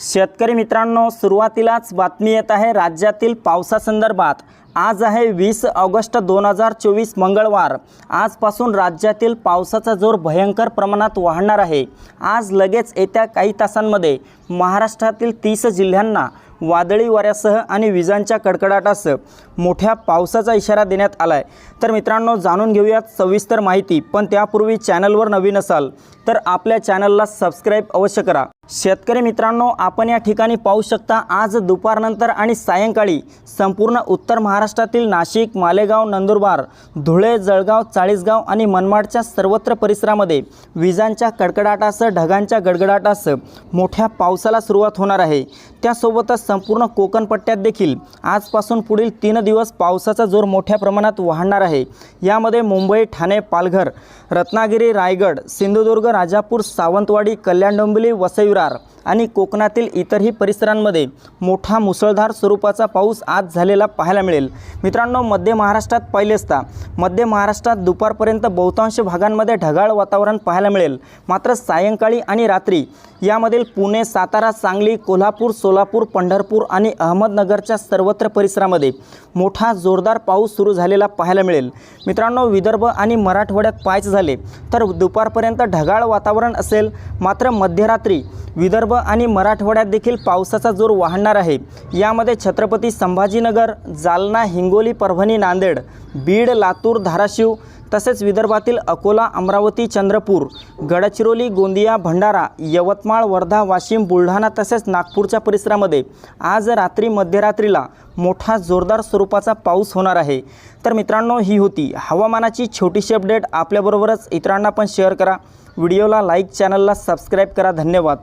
शेतकरी मित्रांनो सुरुवातीलाच बातमी येत आहे राज्यातील पावसासंदर्भात. आज आहे वीस ऑगस्ट दोन हजार चोवीस मंगळवार. आजपासून राज्यातील पावसाचा जोर भयंकर प्रमाणात वाढणार आहे. आज लगेच येत्या काही तासांमध्ये महाराष्ट्रातील तीस जिल्ह्यांना वादळी वाऱ्यासह आणि विजांच्या कडकडाटासह मोठ्या पावसाचा इशारा देण्यात आला आहे तर मित्रांनो जाणून घेऊयात सविस्तर माहिती. पण त्यापूर्वी चॅनलवर नवीन असाल तर आपल्या चॅनलला सबस्क्राईब अवश्य करा. शेतकरी मित्रांनो आपण या ठिकाणी पाहू शकता आज दुपारनंतर आणि सायंकाळी संपूर्ण उत्तर महाराष्ट्रातील नाशिक मालेगाव नंदुरबार धुळे जळगाव चाळीसगाव आणि मनमाडच्या सर्वत्र परिसरामध्ये विजांच्या कडकडाटासह ढगांच्या गडगडाटासह मोठ्या पावसाला सुरुवात होणार आहे. त्यासोबतच संपूर्ण कोकणपट्ट्यात देखील आजपासून पुढील तीन दिवस पावसाचा जोर मोठ्या प्रमाणात वाढणार आहे. यामध्ये मुंबई ठाणे पालघर रत्नागिरी रायगड सिंधुदुर्ग राजापूर सावंतवाडी कल्याण डोंबिवली वसई Durar. आणि कोकणातील इतरही परिसरांमध्ये मोठा मुसळधार स्वरूपाचा पाऊस आज झालेला पाहायला मिळेल. मित्रांनो मध्य महाराष्ट्रात पाहिले असता मध्य महाराष्ट्रात दुपारपर्यंत बहुतांश भागांमध्ये ढगाळ वातावरण पाहायला मिळेल. मात्र सायंकाळी आणि रात्री यामधील पुणे सातारा सांगली कोल्हापूर सोलापूर पंढरपूर आणि अहमदनगरच्या सर्वत्र परिसरामध्ये मोठा जोरदार पाऊस सुरू झालेला पाहायला मिळेल. मित्रांनो विदर्भ आणि मराठवाड्यात पाहायचे झाले तर दुपारपर्यंत ढगाळ वातावरण असेल. मात्र मध्यरात्री विदर्भ विदर्भ आणि मराठवाड्यात देखील पावसाचा जोर वाढणार आहे. यामध्ये छत्रपती संभाजीनगर जालना हिंगोली परभणी नांदेड बीड लातूर धाराशिव तसेच विदर्भातील अकोला अमरावती चंद्रपूर गडचिरोली गोंदिया भंडारा यवतमाळ वर्धा वाशिम बुलढाणा तसेच नागपूरच्या परिसरामध्ये आज रात्री मध्यरात्रीला मोठा जोरदार स्वरूपाचा पाऊस होणार आहे. तर मित्रांनो ही होती हवामानाची छोटीशी अपडेट. आपल्याबरोबरच इतरांना पण शेअर करा. व्हिडिओला लाईक चॅनलला सबस्क्राईब करा. धन्यवाद.